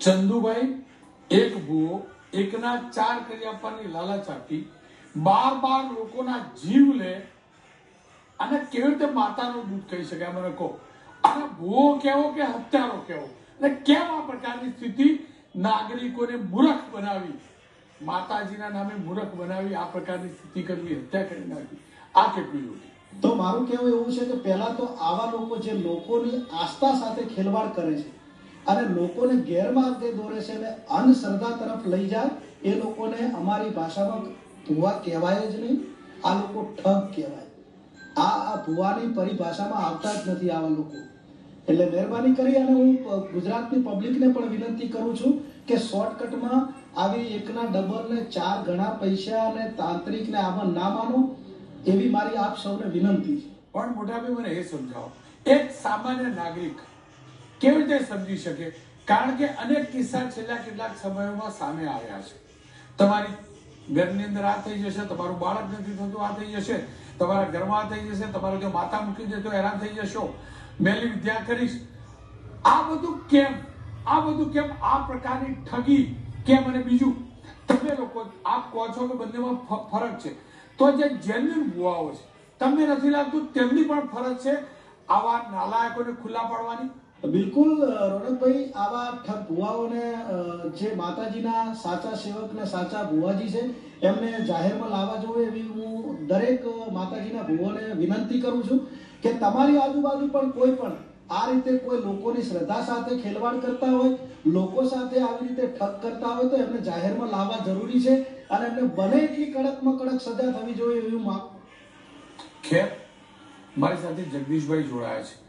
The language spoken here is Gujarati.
ચંદુભાઈ, એક ભૂવો, એકના ચાર કરી આપવાની લાલચ આપી, બાર બાર લોકોના જીવ લે, અને કેવી રીતે માતાનું દૂધ કહી શકાય મને કહો. અને ભૂવો કેવો કે હત્યારો કેવો? અને કેમ આ પ્રકારની સ્થિતિ? નાગરિકોને મૂર્ખ બનાવી. માતાજીના નામે મૂર્ખ બનાવી, આ પ્રકારની સ્થિતિ કરવી, હત્યા કરી નાખી આ કેટલું યોગ્ય? તો મારું કહેવું એવું છે કે પહેલા તો આવા લોકો જે લોકોની આસ્થા સાથે ખેલવાડ કરે છે અને લોકોને ગેરમાર્ગે દોરે છે અને અંધશ્રદ્ધા તરફ લઈ જાય, એ લોકોને અમારી ભાષામાં ભૂવા કહેવાય જ નહીં, આ લોકો ઠગ કહેવાય. આ ભુવાની પરિભાષામાં આવતા જ નથી આવા લોકો. એટલે મહેરબાની કરી અને હું ગુજરાતની પબ્લિકને પણ વિનંતી કરું છું કે શોર્ટકટમાં આવી એકના ડબલ ને ચાર ગણા પૈસા અને તાંત્રિક ને આમાં ના માનો, એવી મારી આપ સૌને વિનંતી છે. પણ મોટાભાઈ મને એ સમજાવો. એક સામાન્ય નાગરિક કેવી રીતે સમજી શકે? કારણ કે અનેક કિસ્સા છેલ્લા કેટલાક સમયોમાં સામે આવ્યા છે. તમારી ઘરની અંદર આ થઈ જશે, તમારું બાળક નથી થતું, આ થઈ જશે. તમારા ઘરમાં આ થઈ જશે, તમારે જો માતા મૂકી દે તો હેરાન થઈ જશો. મેલી વિદ્યા કરીશ. આ બધું કેમ? આ બધું કેમ? આ પ્રકારની ઠગી કેમ અને બીજું? તમે લોકો આપ કહો છો કે બંનેમાં ફરક છે. તો જે જેન્યુન ભુવાઓ છે, તમને નથી લાગતું તેમની પણ ફરજ છે આવા નાલાયકોને ખુલ્લા પાડવાની? બિલકુલ રોનકભાઈ આવા ઠગ ભુવાઓને જે માતાજીના સાચા સેવક ને સાચા ભુવાજી છે, એમને જાહેરમાં લાવવા જોઈએ એવી હું દરેક માતાજીના ભુવાને વિનંતી કરું છું કે તમારી આજુબાજુ પણ કોઈ પણ આ રીતે કોઈ લોકોની શ્રદ્ધા સાથે ખેલવાડ કરતા હોય, લોકો સાથે આવી રીતે ઠગ કરતા હોય તો એમને જાહેરમાં લાવવા જરૂરી છે અને એમને બને એટલી કડકમાં કડક સજા થવી જોઈએ એવી માંગ ખેર મારી સાથે જગદીશભાઈ જોડાયા છે.